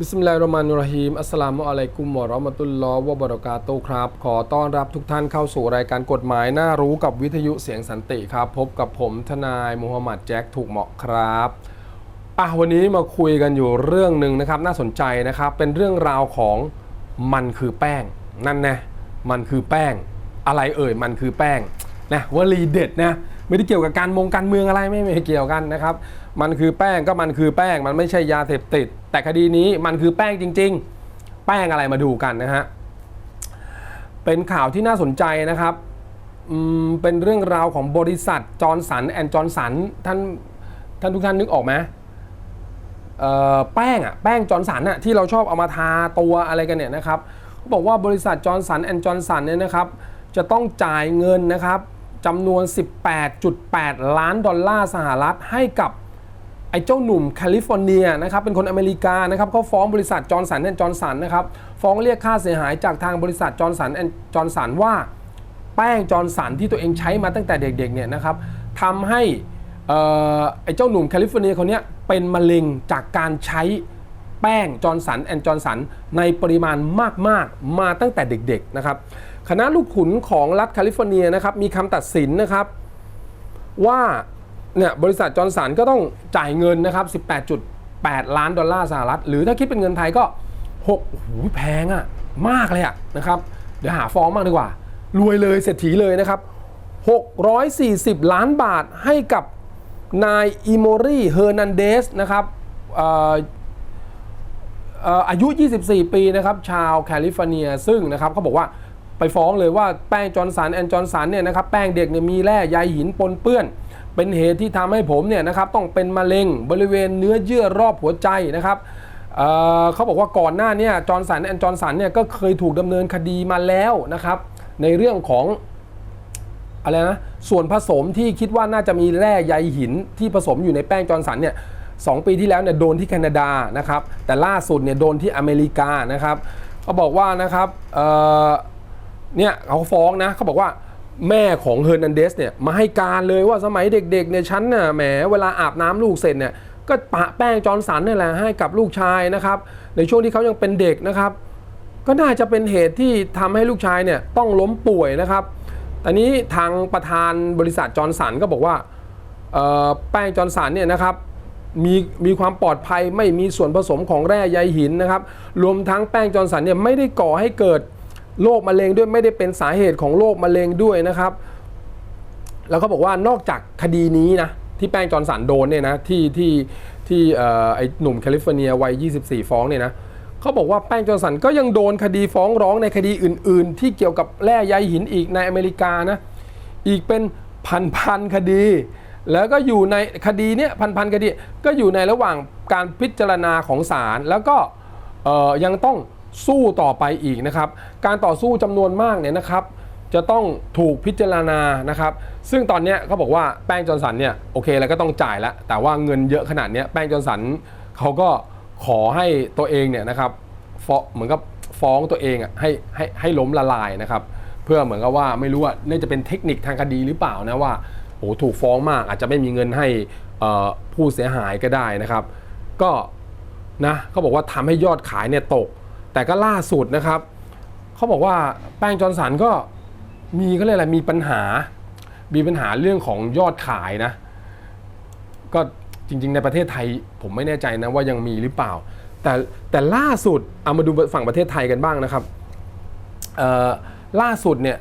บิสมิลลาฮิรเราะห์มานิรเราะฮีม อัสสลามุอะลัยกุมวะเราะห์มะตุลลอฮ์วะบะเราะกาตุครับ ขอต้อนรับทุกท่านเข้าสู่รายการกฎหมายน่ารู้กับวิทยุเสียงสันติครับ พบกับผมทนายมูฮัมหมัดแจ็คถูกเหมาะครับอะวันนี้มาคุยกันอยู่เรื่องหนึ่งนะครับ น่าสนใจนะครับ เป็นเรื่องราวของมันคือแป้ง นั่นนะ มันคือแป้ง อะไรเอ่ย มันคือแป้ง นะวลีเด็ดนะ ไม่ได้เกี่ยวกับการมงการเมืองอะไรไม่ไม่เกี่ยวกันนะครับ มันคือแป้งก็มันคือแป้ง มันไม่ใช่ยาเสพติด แต่คดีนี้มันคือแป้งจริง ๆ แป้งอะไรมาดูกันนะฮะ เป็นข่าวที่น่าสนใจนะครับเป็นเรื่องราวของบริษัทจอร์นสันแอนด์จอร์นสันท่านท่านทุกท่านนึกออกไหมเอ่อแป้งอะแป้งจอร์นสันอะที่เราชอบเอามาทาตัวอะไรกันเนี่ยนะครับเขาบอกว่าบริษัทจอร์นสันแอนด์จอร์นสันเนี่ยนะครับจะต้องจ่ายเงินนะครับจำนวน 18.8 ล้านดอลลาร์สหรัฐให้กับ ไอ้เจ้าหนุ่มแคลิฟอร์เนียนะครับเป็นคนอเมริกานะครับเขาฟ้องบริษัทจอร์นสันแอนด์จอร์นสันนะครับฟ้องเรียกค่าเสียหายจากทางบริษัทจอร์นสันแอนด์จอร์นสันว่า แป้งจอร์นสันที่ตัวเองใช้มาตั้งแต่เด็กๆเนี่ยนะครับทำให้อ่อไอ้เจ้าหนุ่มแคลิฟอร์เนียคนเนี้ยเป็นมะเร็งจากการใช้แป้งจอร์นสันแอนด์จอร์นสันในปริมาณมากๆมาตั้งแต่เด็กๆนะครับคณะลูกขุนของรัฐแคลิฟอร์เนียนะครับมีคำตัดสินนะครับว่า เนี่ยบริษัทจอร์นสันก็ต้องจ่ายเงินนะครับ 18.8 ล้านดอลลาร์สหรัฐ หรือถ้าคิดเป็นเงินไทยก็6โอ้โหแพงอะมากเลยอะนะครับ เดี๋ยวหาฟ้องมากดีกว่า รวยเลยเศรษฐีเลยนะครับ 640 ล้านบาทให้กับนายอิโมรีเฮอร์นันเดสนะครับเอ่อเอ่ออายุ 24 ปีนะครับชาวแคลิฟอร์เนียซึ่งนะครับเขาบอกว่าไปฟ้องเลยว่าแป้งจอร์นสันแอนจอร์นสันเนี่ยนะครับแป้งเด็กเนี่ยมีแร่ใยหินปนเปื้อน เป็นเหตุที่ทำให้ผมเนี่ยนะครับต้องเป็นมะเร็งบริเวณเนื้อเยื่อรอบหัวใจนะครับเเขาบอกว่าก่อนหน้านี่ยจอร์นสันแอนจอร์นสันเนี่ยก็เคยถูกดำเนินคดีมาแล้วนะครับ ในเรื่องของอะไรนะส่วนผสมที่คิดว่าน่าจะมีแร่ใยหินที่ผสมอยู่ในแป้งจอร์นสันเนี่ยสองปีที่แล้วเนี่ยโดนที่แคนาดานะครับ แต่ล่าสุดเนี่ยโดนที่อเมริกานะครับเขาบอกว่านะครับเเนี่ยเขาฟ้องนะเขาบอกว่า แม่ของเฮอร์นันเดสเนี่ยมาให้การเลยว่าสมัยเด็กๆเนี่ยฉันน่ะแหมเวลาอาบน้ำลูกเสร็จเนี่ยก็ปะแป้งจอร์นสันนี่แหละให้กับลูกชายนะครับ ในช่วงที่เขายังเป็นเด็กนะครับ ก็น่าจะเป็นเหตุที่ทำให้ลูกชายเนี่ยต้องล้มป่วยนะครับตอนนี้ทางประธานบริษัทจอร์นสันก็บอกว่าแป้งจอร์นสันเนี่ยนะครับมีมีความปลอดภัยไม่มีส่วนผสมของแร่ใยหินนะครับ รวมทั้งแป้งจอร์นสันเนี่ยไม่ได้ก่อให้เกิด โรคมะเร็งด้วยไม่ได้เป็นสาเหตุของโรคมะเร็งด้วยนะครับ แล้วก็บอกว่านอกจากคดีนี้นะที่แป้งจอร์นสันโดนเนี่ยนะที่ที่ที่ไอ้หนุ่มแคลิฟอร์เนียวัย 24 ฟ้องเนี่ยนะเขาบอกว่าแป้งจอร์นสันก็ยังโดนคดีฟ้องร้องในคดีอื่น ๆ ที่เกี่ยวกับแร่ใยหินอีกในอเมริกานะอีกเป็นพันๆคดี แล้วก็อยู่ในคดีเนี้ยพันๆคดีก็อยู่ในระหว่างการพิจารณาของศาลแล้วก็ยังต้อง สู้ต่อไปอีกนะครับ การต่อสู้จำนวนมากเนี่ยนะครับ จะต้องถูกพิจารณานะครับ ซึ่งตอนนี้เขาบอกว่าแป้งจอร์นสันเนี่ยโอเคแล้วก็ต้องจ่ายแล้วแต่ว่าเงินเยอะขนาดนี้แป้งจอร์นสันเขาก็ขอให้ตัวเองเนี่ยนะครับฟองเหมือนกับฟ้องตัวเองอะให้ให้ให้ล้มละลายนะครับ เพื่อเหมือนกับว่าไม่รู้ว่าน่าจะเป็นเทคนิคทางคดีหรือเปล่านะว่าโอ้ถูกฟ้องมากอาจจะไม่มีเงินให้ผู้เสียหายก็ได้นะครับ ก็นะเขาบอกว่าทำให้ยอดขายเนี่ยตก แต่ก็ล่าสุดนะครับเขาบอกว่าแป้งจอร์นสันก็มีก็เลยกอะไรมีปัญหา มีปัญหาเรื่องของยอดขายนะ ก็จริง ๆ ในประเทศไทยผมไม่แน่ใจนะว่ายังมีหรือเปล่า แต่แต่ล่าสุดเอามาดูฝั่งประเทศไทยกันบ้างนะครับเออล่าสุดเนี่ย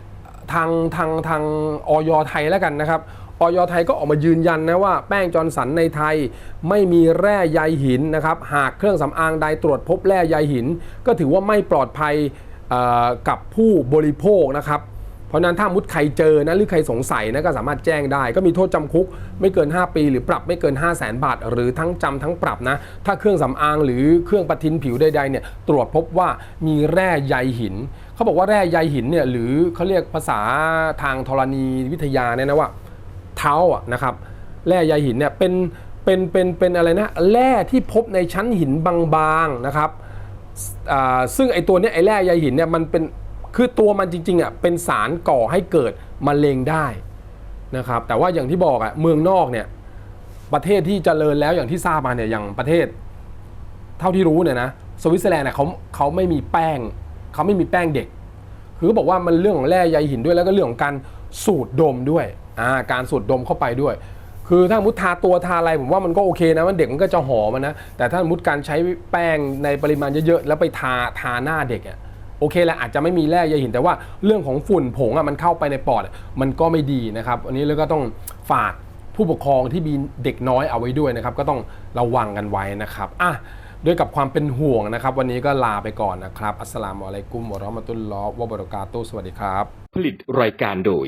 ทางทางทางออยไทยแล้วกันนะครับ ออยไทยก็ออกมายืนยันนะว่าแป้งจอร์นสันในไทยไม่มีแร่ใยหินนะครับ หากเครื่องสำอางใดตรวจพบแร่ใยหิน ก็ถือว่าไม่ปลอดภัยกับผู้บริโภคนะครับเพราะฉะนั้นถ้ามุดใครเจอนะหรือใครสงสัยนะก็สามารถแจ้งได้ ก็มีโทษจำคุกไม่เกิน 5 ปี หรือปรับไม่เกิน 5 0 0แสนบาท หรือทั้งจำทั้งปรับนะ ถ้าเครื่องสำอางหรือเครื่องประทินผิวใดๆเนี่ยตรวจพบว่ามีแร่ใยหิน เขาบอกว่าแร่ใยหินเนี่ยหรือเขาเรียกภาษาทางธรณีวิทยาเนี่ยนะว่า เทาอะนะครับแร่ใยหินเนี่ยเป็นเป็นเป็นเป็นอะไรนะแร่ที่พบในชั้นหินบางๆนะครับซึ่งไอตัวเนี้ยไอแร่ใยหินเนี่ยมันเป็นคือตัวมันจริงๆอะเป็นสารก่อให้เกิดมะเร็งได้นะครับแต่ว่าอย่างที่บอกอะเมืองนอกเนี่ยประเทศที่เจริญแล้วอย่างที่ทราบมาเนี่ยอย่างประเทศ เท่าที่รู้เนี่ยนะสวิตเซอร์แลนด์เนี่ยเขาเขาไม่มีแป้งเขาไม่มีแป้งเด็ก คือบอกว่ามันเรื่องของแร่ใยหินด้วยแล้วก็เรื่องของการสูดดมด้วย อ่าการสูดดมเข้าไปด้วย คือถ้าสมมุติทาตัวทาอะไรผมว่ามันก็โอเคนะมันเด็กมันก็จะหอมนะแต่ถ้ามมติการใช้แป้งในปริมาณเยอะๆแล้วไปทาทาหน้าเด็กอะโอเคแหละอาจจะไม่มีแร่ใยหินแต่ว่าเรื่องของฝุ่นผงอะมันเข้าไปในปอดมันก็ไม่ดีนะครับ อันนี้เราก็ต้องฝากผู้ปกครองที่มีเด็กน้อยเอาไว้ด้วยนะครับ ก็ต้องระวังกันไว้นะครับอะด้วยกับความเป็นห่วงนะครับ วันนี้ก็ลาไปก่อนนะครับ อัสสลามุอะลัยกุมวะราะมะตุลลอฮ์วะบะเราะกาตุสวัสดีครับ ผลิตรายการโดย